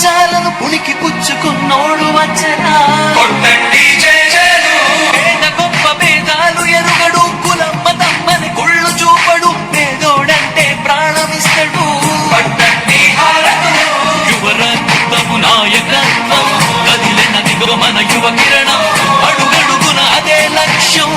దేశాలను పుణికి పుచ్చుకున్నోడు వచ్చరా గొప్ప భేదాలు ఎరుగడు కులమ్మ తమ్మని కుళ్ళు చూపడు పేదోడంటే ప్రాణమిస్తాడు. యువరక్తము నాయకత్వం కదిలిన దిగువ మన యువ కిరణం. అడుగడుగున అదే లక్ష్యం.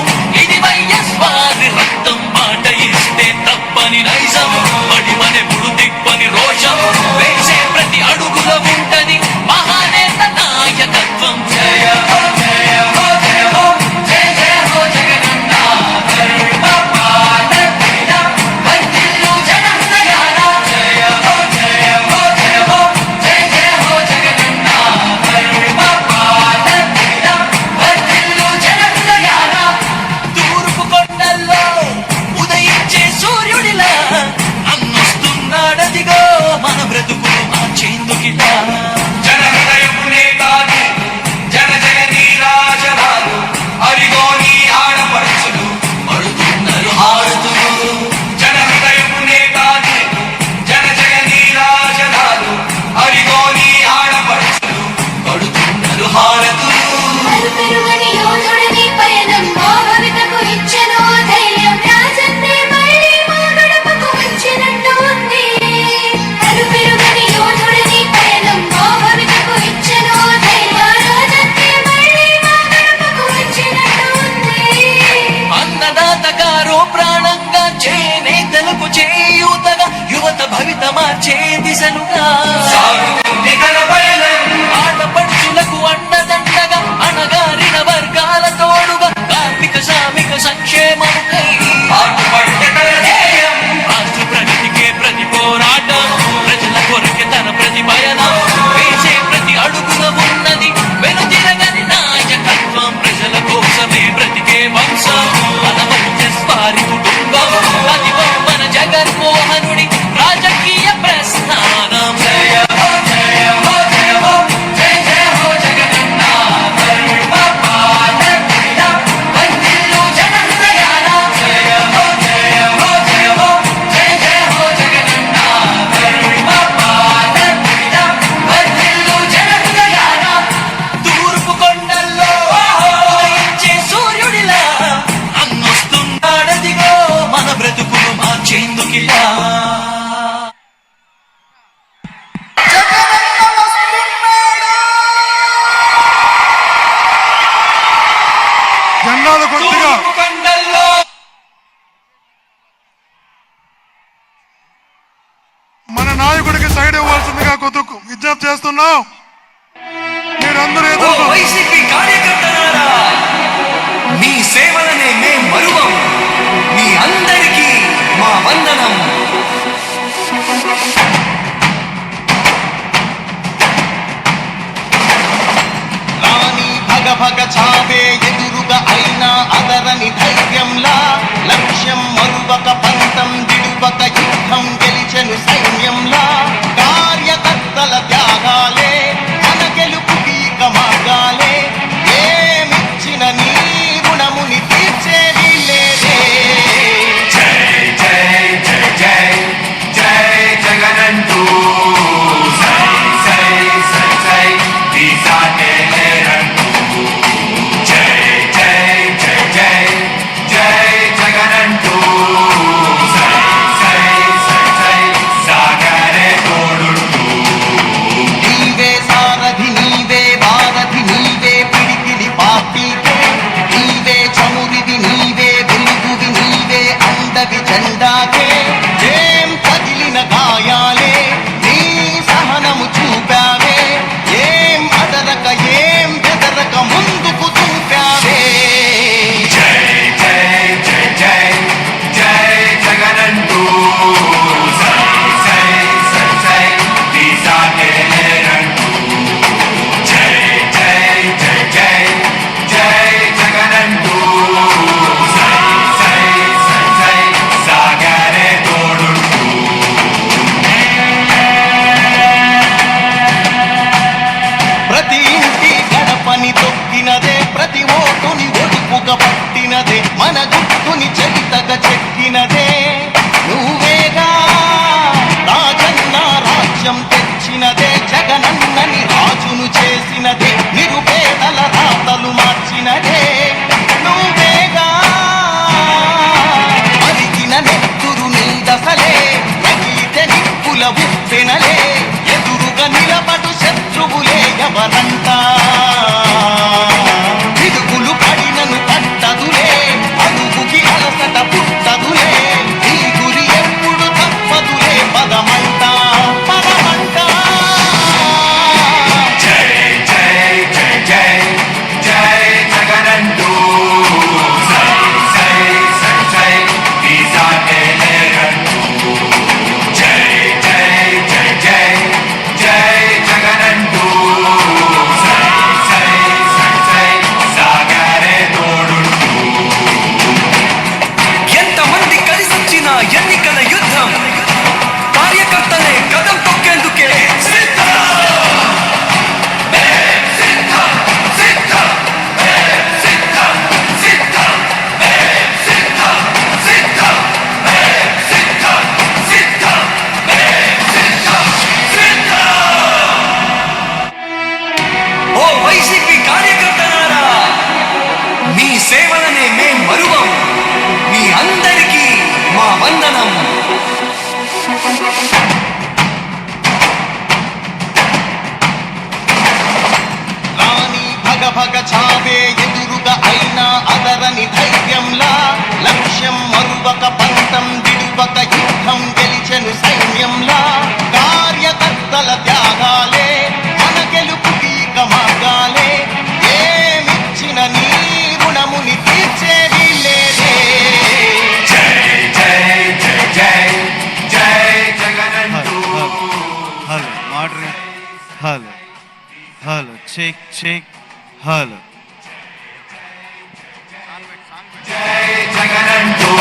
సైడ్ ఇవ్వాల్సిందిగా కొద్దుకు విజ్ఞప్తి చేస్తున్నాం. మీ సేవలనే మేం మరువం. మీ అందరికీ మా వందనం. రాణి భగ భగ చావే ఎదురుగా అయినా అదరని ధైర్యంలా లక్ష్యం మరువక పంతం దిడువక యుద్ధం గెలిచను సైన్యంలా. final. మా రాణి భగ భగ చావే ఎదురుగా అయినా అదరని చెక్ చెక్ హలో జై జగనంటూ